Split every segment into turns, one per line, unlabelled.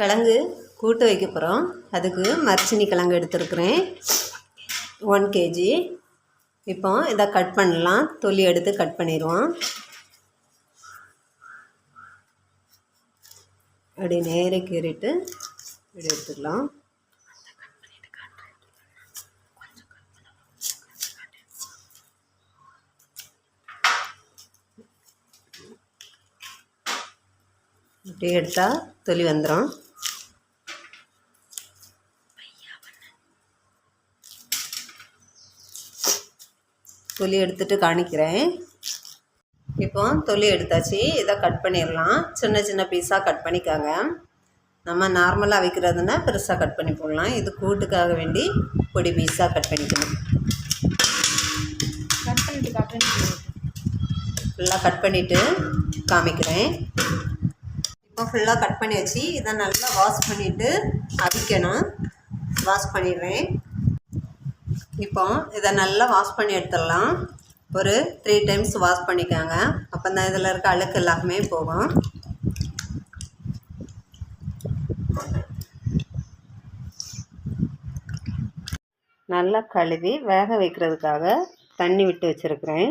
கிழங்கு கூட்டு வைக்க போகிறோம் அதுக்கு மரச்சினி கிழங்கு எடுத்துருக்குறேன். ஒன் கேஜி இப்போ இதை கட் பண்ணலாம். தொலி எடுத்து கட் பண்ணிடுவோம். அப்படி நேர கீறிட்டு இப்படி எடுத்துக்கலாம் இப்படி எடுத்தால் தொலி வந்துடும் தொலி எடுத்துட்டு காணிக்கிறேன். இப்போ தொலி எடுத்தாச்சு. இதை கட் பண்ணிடலாம். சின்ன சின்ன பீஸாக கட் பண்ணிக்காங்க. நம்ம நார்மலாக வைக்கிறதுனா பெருசாக கட் பண்ணி போடலாம். இது கூட்டுக்காக வேண்டி பொடி பீஸாக கட் பண்ணிக்கணும்.
கட் பண்ணிட்டு காட்டுறேன்
ஃபுல்லாக கட் பண்ணிவிட்டு காமிக்கிறேன். இப்போ ஃபுல்லாக கட் பண்ணி வச்சு இதை நல்லா வாஷ் பண்ணிவிட்டு அவிக்கணும். வாஷ் பண்ணிடுறேன். இப்போ இதை நல்லா வாஷ் பண்ணி எடுத்துடலாம். ஒரு த்ரீ டைம்ஸ் வாஷ் பண்ணிக்காங்க. அப்போ தான் இதில் இருக்க அழுக்கு எல்லாமே போகும். நல்லா கழுவி வேக வைக்கிறதுக்காக தண்ணி விட்டு வச்சுருக்கிறேன்.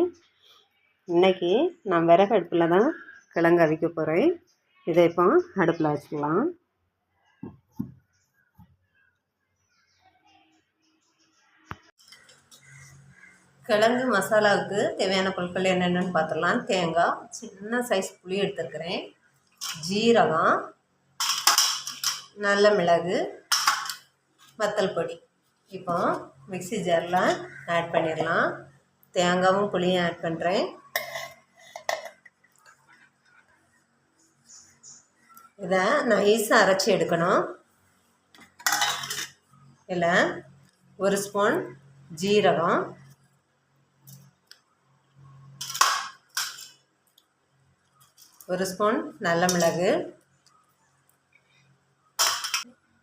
இன்றைக்கி நான் விறகு அடுப்பில் தான் கிழங்கு அவிக்க போகிறேன். இதை இப்போ அடுப்பில் வச்சுக்கலாம். கிழங்கு மசாலாவுக்கு தேவையான பொருட்கள் என்னென்னு பார்த்துடலாம். தேங்காய் சின்ன சைஸ் புளி எடுத்துருக்கிறேன். ஜீரகம் நல்ல மிளகு வத்தல் பொடி. இப்போ மிக்ஸி ஜாரில் ஆட் பண்ணிடலாம். தேங்காவும் புளியும் ஆட் பண்ணுறேன் இதை நைஸாக அரைச்சி எடுக்கணும். இல்லை ஒரு ஸ்பூன் ஜீரகம் ஒரு ஸ்பூன் நல்ல மிளகு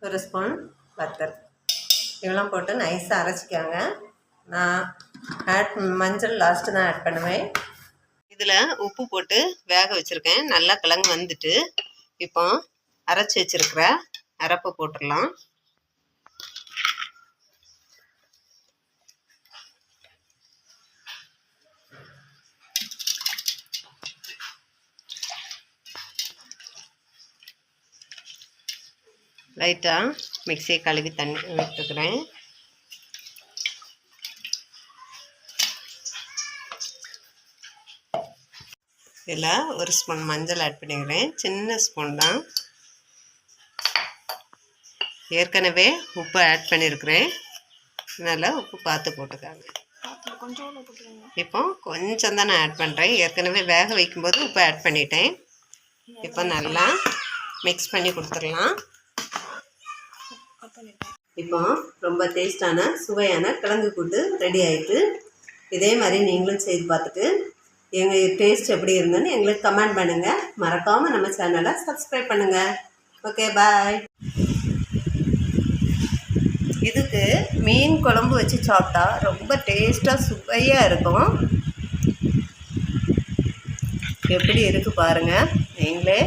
ஒரு ஸ்பூன் வத்தல். இவெல்லாம் போட்டு நைஸாக அரைச்சிக்காங்க. நான் ஆட் மஞ்சள் லாஸ்ட்டு தான் ஆட் பண்ணுவேன். இதில் உப்பு போட்டு வேக வச்சுருக்கேன். நல்லா கிழங்கு வந்துட்டு இப்போ அரைச்சி வச்சுருக்கிற அரைப்பை போட்டுடலாம். லைட்டாக மிக்சியை கழுவி தண்ணி விட்டுக்கிறேன். இதில் ஒரு ஸ்பூன் மஞ்சள் ஆட் பண்ணிக்கிறேன். சின்ன ஸ்பூன் தான். ஏற்கனவே உப்பு ஆட் பண்ணியிருக்கிறேன் அதனால் உப்பு பார்த்து போட்டுக்காங்க. இப்போ கொஞ்சம் தான் நான் ஆட் பண்ணுறேன் ஏற்கனவே வேக வைக்கும்போது உப்பு ஆட் பண்ணிட்டேன். இப்போ நல்லா மிக்ஸ் பண்ணி கொடுத்துடலாம்.
கட் பண்ணிட்டேன்
இப்போ ரொம்ப டேஸ்டான சுவையான கிழங்கு கூட்டு ரெடி ஆயிட்டு இதே மாதிரி நீங்களும் செய்து பார்த்துட்டு எங்கள் டேஸ்ட் எப்படி இருந்ததுன்னு எங்களுக்கு கமெண்ட் பண்ணுங்கள் மறக்காமல் நம்ம சேனலை சப்ஸ்கிரைப் பண்ணுங்கள் ஓகே பாய் இதுக்கு மீன் குழம்பு வச்சு சாப்பிட்டா ரொம்ப டேஸ்ட்டாக சுவையாக இருக்கும். எப்படி இருக்குது பாருங்கள் நீங்களே.